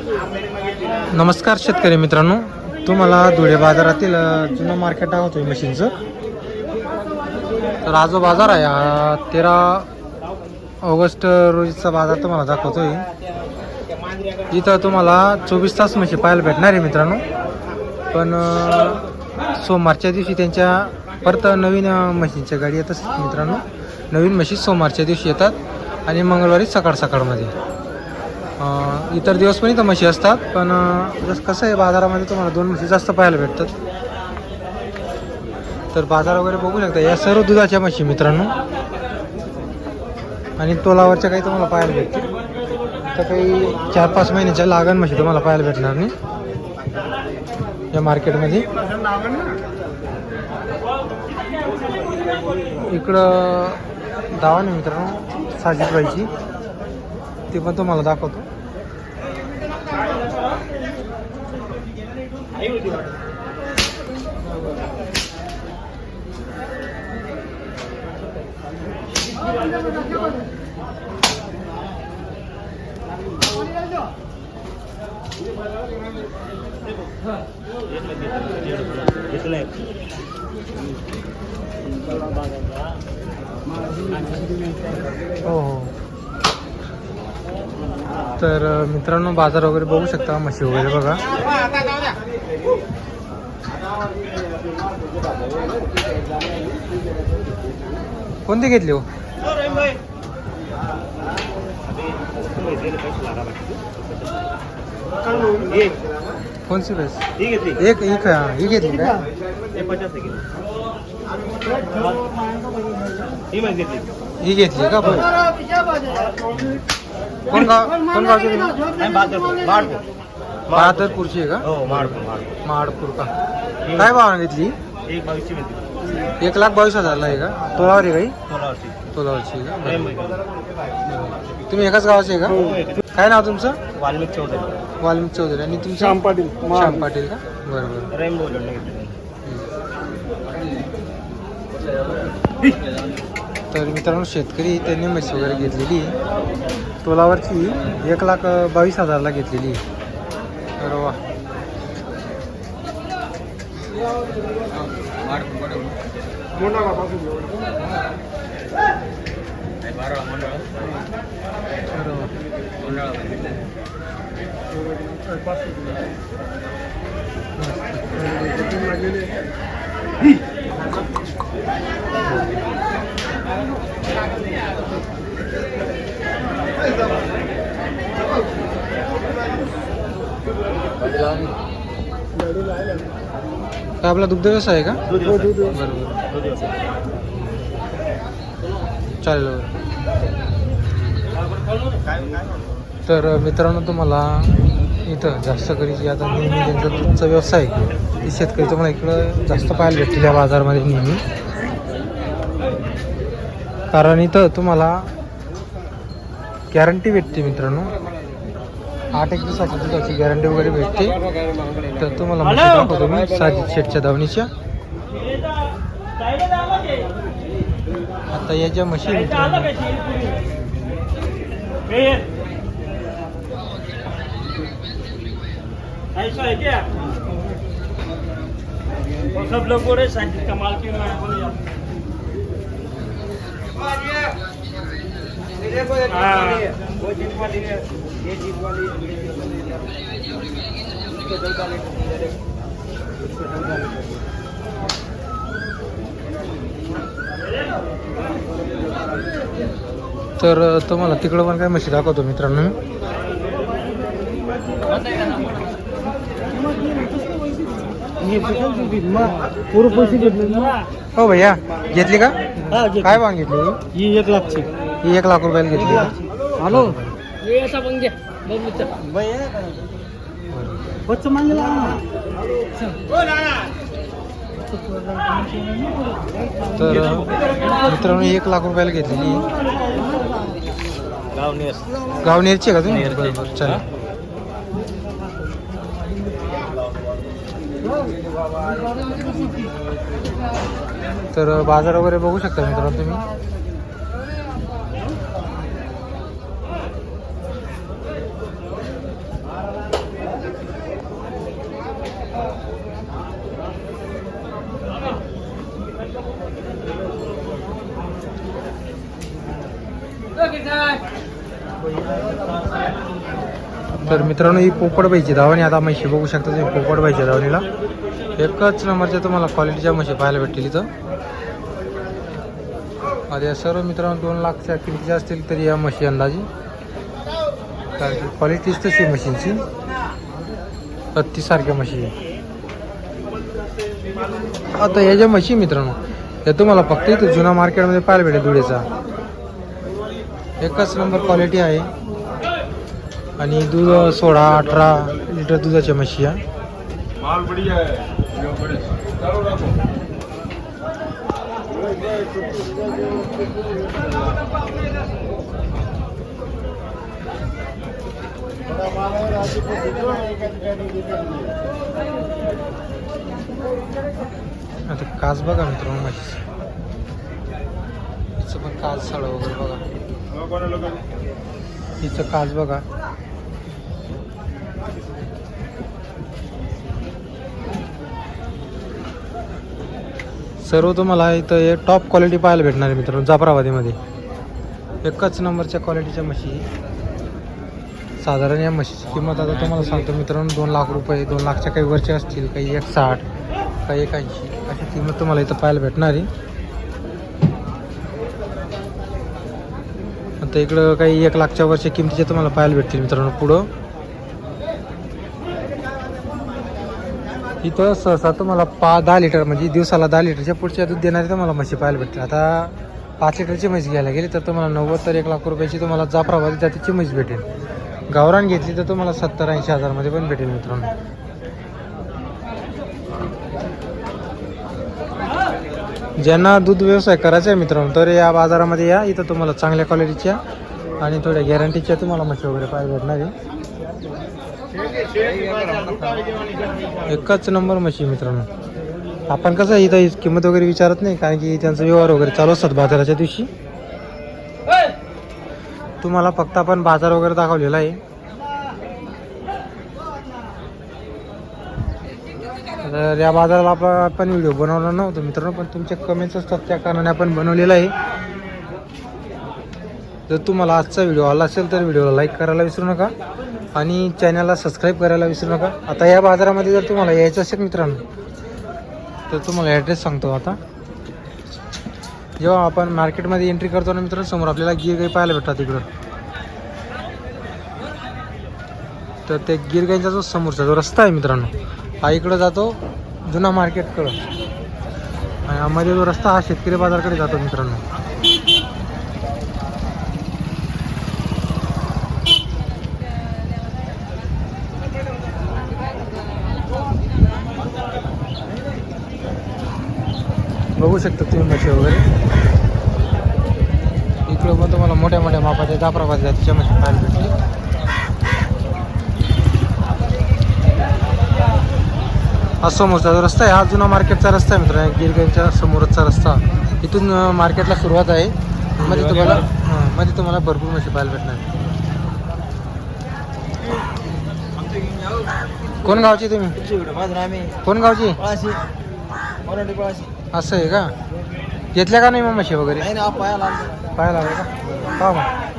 नमस्कार शेतकरी मित्रांनो. तुम्हाला धुळे बाजारातील जुनं मार्केट दाखवतोय मशीनचं तर हा जो बाजार आहे हा तेरा ऑगस्ट रोजीचा बाजार तुम्हाला दाखवतोय. इथं तुम्हाला चोवीस तास म्हशी पाहायला भेटणार आहे मित्रांनो. पण सोमवारच्या दिवशी त्यांच्या परत नवीन म्हशींच्या गाडी येत असतात मित्रांनो. नवीन म्हशी सोमवारच्या दिवशी येतात आणि मंगळवारी सकाळ सकाळमध्ये इतर दिवस पण इथं म्हशी असतात पण जसं कसं आहे बाजारामध्ये तुम्हाला दोन म्हशी जास्त पाहायला भेटतात. तर बाजार वगैरे बघू शकता. या सर्व दुधाच्या म्हशी मित्रांनो. आणि तोलावरच्या काही तुम्हाला पाहायला भेटतील. तर काही चार पाच महिन्याच्या लागण म्हशी तुम्हाला पाहायला भेटणार नाही. या मार्केटमध्ये. इकडं दावा नाही मित्रांनो. साजिदबाईची. ते पण तुम्हाला दाखवतो. हो हो. तर मित्रांनो बाजार वगैरे बघू शकता म्हशी वगैरे बघा. कोणती घेतली हो? कोणती बस? एक एक ही घेतली का? ही घेतली का पण कोण गाव कोण गावची तुम्ही? बहादरपूरची आहे का? महाडपूर का? काय भावाने घेतली एक लाख बावीस हजारला आहे का? तोलावर आहे काही तोलावरची आहे का. तुम्ही एकाच गावाचे आहे का? काय नाव तुमचं? वाल्मिक चौधरी. वाल्मिक चौधरी. आणि तुमचं? श्याम पाटील श्याम पाटील का? बरं बरं. रेनबो लढणं घेतलं. तर मित्रांनो शेतकरी त्यांनी म्हशी वगैरे घेतलेली आहे. तोलावरची एक लाख बावीस हजारला घेतलेली. तर वा. काय आपला दुग्ध व्यवसाय आहे का? बरं बरं. चालेल बरं. तर मित्रांनो तुम्हाला इथं जास्त करी जी आता नेहमी त्यांचा दूधचा व्यवसाय आहे, ते शेतकरी तुम्हाला इकडं जास्त पाहायला भेटतील या बाजारमध्ये नेहमी. कारण इथं तुम्हाला गॅरंटी भेटते मित्रांनो. आठ एक दिवसाची दुधाची गॅरंटी वगैरे भेटते तर तुम्हाला म्हशी दाखवतो मी साजिद शेटच्या धावणीच्या आता या ज्या म्हशी है सब लोग बोल रहे साजिद कमाल की मैं बोल यार हाँ। वो जीत वाली है ये जीत वाली ये जीत वाली इसको चौदह लीटर इसको चौदह लीटर तर तुम्हाला तिकडं पण काय म्हशी दाखवतो मित्रांनो. मी पूर्ण पैसे घेतले ना? हो भैया घेतली का? हा काय भाव घेतली ही? ही एक लाखची. ही एक लाख रुपयाला घेतली. बच्च मागेला. तर मित्रांनो एक लाख रुपयाला घेतलेली गाव नेरची आहे का तुम्ही? चला. तर बाजार वगैरे बघू शकता मित्रांनो तुम्ही? तर मित्रांनो ही पोपटबाईची धावणी आता म्हशी बघू शकता तुम्ही पोपटबाईच्या धावणीला. एकच नंबरच्या तुम्हाला क्वालिटीच्या म्हशी पाहायला भेटतील इथं. आता या सर्व मित्रांनो दोन लाखच्या किमतीच्या असतील तरी या म्हशी अंदाजे. कारण की क्वालिटीच तशी मशीनची म्हशींची. सारख्या म्हशी आता या ज्या म्हशी मित्रांनो या तुम्हाला फक्त इथं जुना मार्केटमध्ये पाहायला भेटेल धुळेचा एकच नंबर क्वालिटी आहे. आणि दूध सोळा अठरा लिटर दुधाच्या म्हशी है रखो। आता काच बघा मित्रांनो म्हशीचं. पण काच साडं वगैरे बघा. हिचं काच बघा. सर्व तुम्हाला इथं हे टॉप क्वालिटी पाहायला भेटणार आहे मित्रांनो जाफराबादीमध्ये. एकच नंबरच्या क्वालिटीच्या म्हशी. साधारण या म्हशीची किंमत आता तुम्हाला सांगतो मित्रांनो दोन लाख रुपये दोन लाखच्या काही वरचे असतील काही एक साठ काही एक ऐंशी अशी किंमत तुम्हाला इथं पाहायला भेटणार आहे. आता इकडं काही एक लाखच्या वरच्या किमतीचे तुम्हाला पाहायला भेटतील मित्रांनो पुढं. इथं सहसा तुम्हाला पा दहा लिटर म्हणजे दिवसाला दहा लिटरच्या पुढच्या दूध देणारी तुम्हाला म्हशी पाहायला भेटते आता पाच लिटरची म्हैस घ्यायला गेली तर तुम्हाला नव्वद तर एक लाख रुपयाची तुम्हाला जाफराबादी जातीची म्हैस भेटेल. गावरान घेतली तर तुम्हाला सत्तर ऐंशी हजारमध्ये पण भेटेल मित्रांनो. ज्यांना दूध व्यवसाय करायचा आहे मित्रांनो तर या बाजारामध्ये या. इथं तुम्हाला चांगल्या क्वालिटीच्या आणि थोड्या गॅरंटीच्या तुम्हाला म्हशी वगैरे पाहायला भेटणार आहे. एकच नंबर म्हशी मित्रांनो. आपण कसं आहे इथं किंमत वगैरे विचारत नाही कारण की त्यांचा व्यवहार वगैरे चालू असतात बाजाराच्या दिवशी. तुम्हाला फक्त आपण बाजार वगैरे दाखवलेला आहे. तर या बाजाराला आपण व्हिडिओ बनवला नव्हतं मित्रांनो पण तुमचे कमेंट्स असतात त्या कारणाने आपण बनवलेला आहे. जर तुम्हाला आजचा व्हिडिओ आला असेल तर व्हिडिओला लाईक करायला विसरू नका आणि चॅनलला सबस्क्राईब करायला विसरू नका. आता या बाजारामध्ये जर तुम्हाला यायचं असेल मित्रांनो तर तुम्हाला ॲड्रेस सांगतो आता. जेव्हा आपण मार्केटमध्ये एंट्री करतो ना मित्रांनो समोर आपल्याला गिर गाई पाहायला भेटतात इकडं तर ते गिर गाईचा जो समोरचा जो रस्ता आहे मित्रांनो हा इकडं जातो जुना मार्केटकडं आणि मध्ये जो रस्ता हा शेतकरी बाजारकडे जातो मित्रांनो. बघू शकता तुम्ही म्हशी वगैरे. इकडं पण तुम्हाला मोठ्या मोठ्या मापाच्या जाफराबाद जातीच्या म्हशी पाहायला भेटतील. हा समोरचा जो रस्ता आहे हा जुना मार्केटचा रस्ता आहे मित्रांनो गिरगाईच्या समोरचा रस्ता. इथून मार्केटला सुरुवात आहे. मध्ये तुम्हाला हां, मध्ये तुम्हाला भरपूर म्हशी पाहायला भेटणार. कोण गावची तुम्ही? कोण गावची? असं आहे का? घेतल्या का नाही मग म्हशी वगैरे? नाही ना पायाला का? पाहा मग.